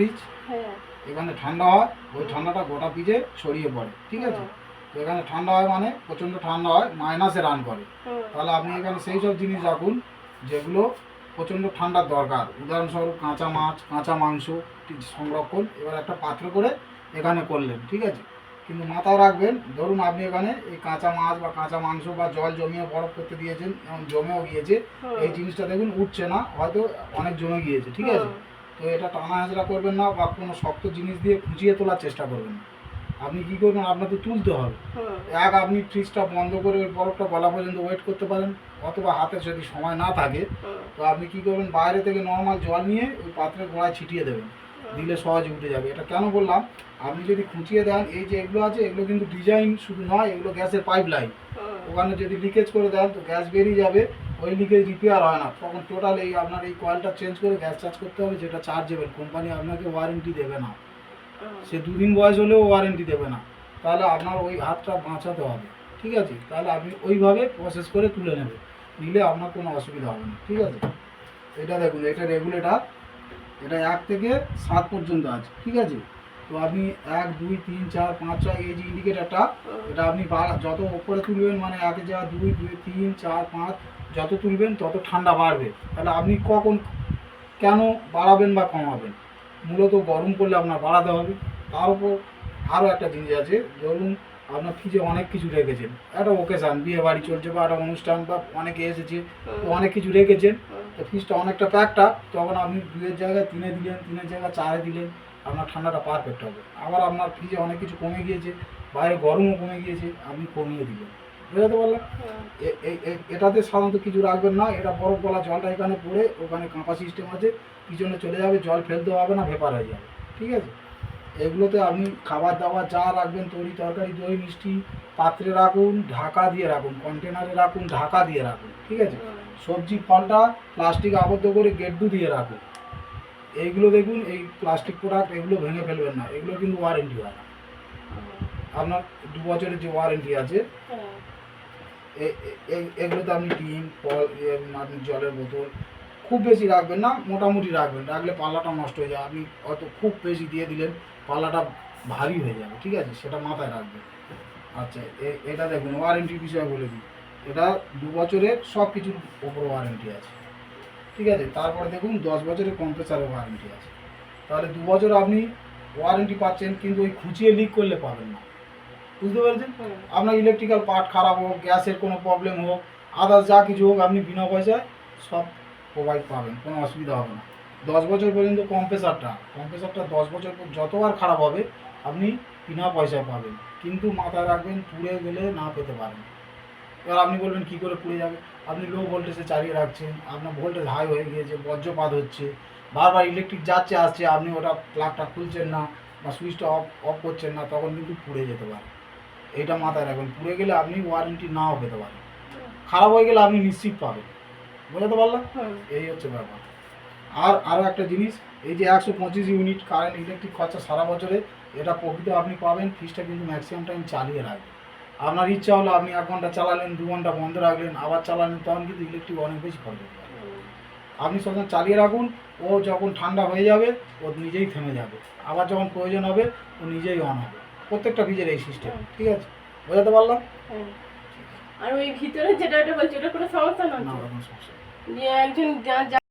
Fridge হ্যাঁ। এখানে ঠান্ডা হয় ওই ঠান্ডাটা গোটা পিজে ছড়িয়ে পড়ে ঠিক আছে? তো এখানে ঠান্ডা হয় মানে প্রচণ্ড ঠান্ডা হয় মাইনাসে রান করে। তাহলে আপনি এখানে সেই সব জিনিস রাখুন যেগুলো প্রচণ্ড ঠান্ডার দরকার। উদাহরণস্বরূপ কাঁচা মাছ কাঁচা মাংস সংরক্ষণ এবার একটা পাত্র করে এখানে করলেন ঠিক আছে? কিন্তু মাথায় রাখবেন ধরুন আপনি এখানে এই কাঁচা মাছ বা কাঁচা মাংস বা জল জমিয়ে বরফ করতে দিয়েছেন এবং জমেও গিয়েছে এই জিনিসটা দেখুন উঠছে না হয়তো অনেক জমে গিয়েছে ঠিক আছে? তো এটা টানা হাজরা করবেন না বা কোনো শক্ত জিনিস দিয়ে খুঁচিয়ে তোলার চেষ্টা করবেন। না আপনি কী করবেন? আপনাকে তুলতে হবে। এক আপনি ফ্রিজটা বন্ধ করে ওই বরফটা গলা পর্যন্ত ওয়েট করতে পারেন অথবা হাতে যদি সময় না থাকে তো আপনি কি করবেন? বাইরে থেকে নর্মাল জল নিয়ে ওই পাত্রের গোড়ায় ছিটিয়ে দেবেন। দিলে সহজে উঠে যাবে। এটা কেন বললাম? আপনি যদি খুঁচিয়ে দেন এই যে এগুলো আছে এগুলো কিন্তু ডিজাইন শুধু নয় এগুলো গ্যাসের পাইপ লাইন ওখানে যদি লিকেজ করে দেন তো গ্যাস বেরিয়ে যাবে। ওই লিকেজ রিপেয়ার হয় না। তখন টোটাল এই আপনার এই কয়েলটা চেঞ্জ করে গ্যাস চার্জ করতে হবে যেটা চার্জেবল কোম্পানি আপনাকে ওয়ারেন্টি দেবে না। সে দুদিন বয়স হলেও ওয়ারেন্টি দেবে না। তাহলে আপনার ওই হাতটা বাঁচাতে হবে। ঠিক আছে? তাহলে আপনি ওইভাবে প্রসেস করে তুলে নেবেন। নিলে আপনার কোনো অসুবিধা হবে না। ঠিক আছে? এটা দেখুন এটা রেগুলেটার এটা এক থেকে সাত পর্যন্ত আছে। ঠিক আছে? তো আপনি এক দুই তিন চার পাঁচ ছয় এই যে ইন্ডিকেটারটা এটা আপনি যত ওপরে তুলবেন মানে এক যা দুই দুই তিন চার পাঁচ যত তুলবেন তত ঠান্ডা বাড়বে। তাহলে আপনি কখন কেন বাড়াবেন বা কমাবেন? মূলত গরম করলে আপনার বাড়াতে হবে। তার উপর আরও একটা জিনিস আছে ধরুন আপনার ফ্রিজে অনেক কিছু রেখেছেন। একটা ওকেশান বিয়ে বাড়ি চলছে বা একটা অনুষ্ঠান বা অনেকে এসেছে তো অনেক কিছু রেখেছেন। তো ফ্রিজটা অনেকটা প্যাকটা তখন আপনি দুয়ের জায়গায় তিনে দিলেন তিনের জায়গায় চারে দিলেন আপনার ঠান্ডাটা পারফেক্ট হবে। আবার আপনার ফ্রিজে অনেক কিছু কমে গিয়েছে বাইরে গরমও কমে গিয়েছে আপনি কমিয়ে দিলেন। বুঝতে পারলাম এ- এটাতে সাধারণত কিছু রাখবেন না এটা বরফ গলা জলটা এখানে পড়ে ওখানে কাঁপা সিস্টেম আছে পিছনে চলে যাবে জল ফেলতে হবে না ভেপার হয়ে যাবে ঠিক আছে? এগুলোতে আপনি খাবার দাবার যা রাখবেন তরি তরকারি দই মিষ্টি পাত্রে রাখুন ঢাকা দিয়ে রাখুন কন্টেনারে রাখুন ঢাকা দিয়ে রাখুন ঠিক আছে? সবজি ফলটা প্লাস্টিক আবদ্ধ করে গেড্ডু দিয়ে রাখুন। এইগুলো দেখুন এই প্লাস্টিক প্রোডাক্ট এগুলো ভেঙে ফেলবেন না এগুলো কিন্তু ওয়ারেন্টি হয় না। আপনার দু বছরের যে ওয়ারেন্টি আছে হ্যাঁ, এগুলোতে আপনি ডিম, ফল আপনি জলের বোতল, খুব বেশি রাখবেন না, মোটামুটি রাখবেন। রাখলে পাল্লাটা নষ্ট হয়ে যায়। আপনি অত খুব বেশি দিয়ে দিলেন, পাল্লাটা ভারী হয়ে যাবে, ঠিক আছে? সেটা মাথায় রাখবেন। আচ্ছা এটা দেখুন ওয়ারেন্টির বিষয়ে বলে দিই। এটা দু বছরের সব কিছুর ওপর ওয়ারেন্টি আছে। ঠিক আছে? তারপরে দেখুন, দশ বছরের কম্প্রেসারের ওয়ারেন্টি আছে। তাহলে দু বছর আপনি ওয়ারেন্টি পাচ্ছেন, কিন্তু ওই খুঁচিয়ে লিক করলে পাবেন না। বুঝতে পেরেছেন? আপনার ইলেকট্রিক্যাল পার্ট খারাপ হোক গ্যাসের কোনো প্রবলেম হোক আদার্স যা কিছু হোক আপনি বিনা পয়সায় সব প্রোভাইড পাবেন কোনো অসুবিধা হবে না। দশ বছর পর্যন্ত কম্প্রেসারটা কম্প্রেসারটা দশ বছর পর যতবার খারাপ হবে আপনি বিনা পয়সায় পাবেন। কিন্তু মাথায় রাখবেন পুড়ে গেলে না পেতে পারেন। এবার আপনি বলবেন কী করে পুড়ে যাবে? আপনি লো ভোল্টেজে চালিয়ে রাখছেন আপনার ভোল্টেজ হাই হয়ে গিয়েছে বজ্রপাত হচ্ছে বারবার ইলেকট্রিক যাচ্ছে আসছে আপনি ওটা প্লাগটা খুলছেন না বা সুইচটা অফ অফ করছেন না তখন কিন্তু পুড়ে যেতে পারে। এইটা মাথায় রাখবেন। পুড়ে গেলে আপনি ওয়ারেন্টি নাও পেতে পারেন। খারাপ হয়ে গেলে আপনি নিশ্চিত পাবেন। বুঝতে পারলাম? এই হচ্ছে ব্যাপার। আর আরও একটা জিনিস এই যে একশো পঁচিশ ইউনিট কারেন্ট ইলেকট্রিক খরচা সারা বছরে এটা প্রকৃত আপনি পাবেন। ফিজটা কিন্তু ম্যাক্সিমাম টাইম চালিয়ে রাখবেন। আপনার ইচ্ছা হলো আপনি এক ঘণ্টা চালালেন দু ঘণ্টা বন্ধ রাখলেন আবার চালালেন তখন কিন্তু ইলেকট্রিক অনেক বেশি খরচ আপনি সবসময় চালিয়ে রাখুন ও যখন ঠান্ডা হয়ে যাবে ও নিজেই থেমে যাবে। আবার যখন প্রয়োজন হবে ও নিজেই অন হবে। প্রত্যেকটা ফ্রিজের এই সিস্টেম ঠিক আছে? বোঝাতে পারলাম? হ্যাঁ। আর ওই ভিতরে যেটা এটা বলছি ওটা কোনো সমস্যা না একজন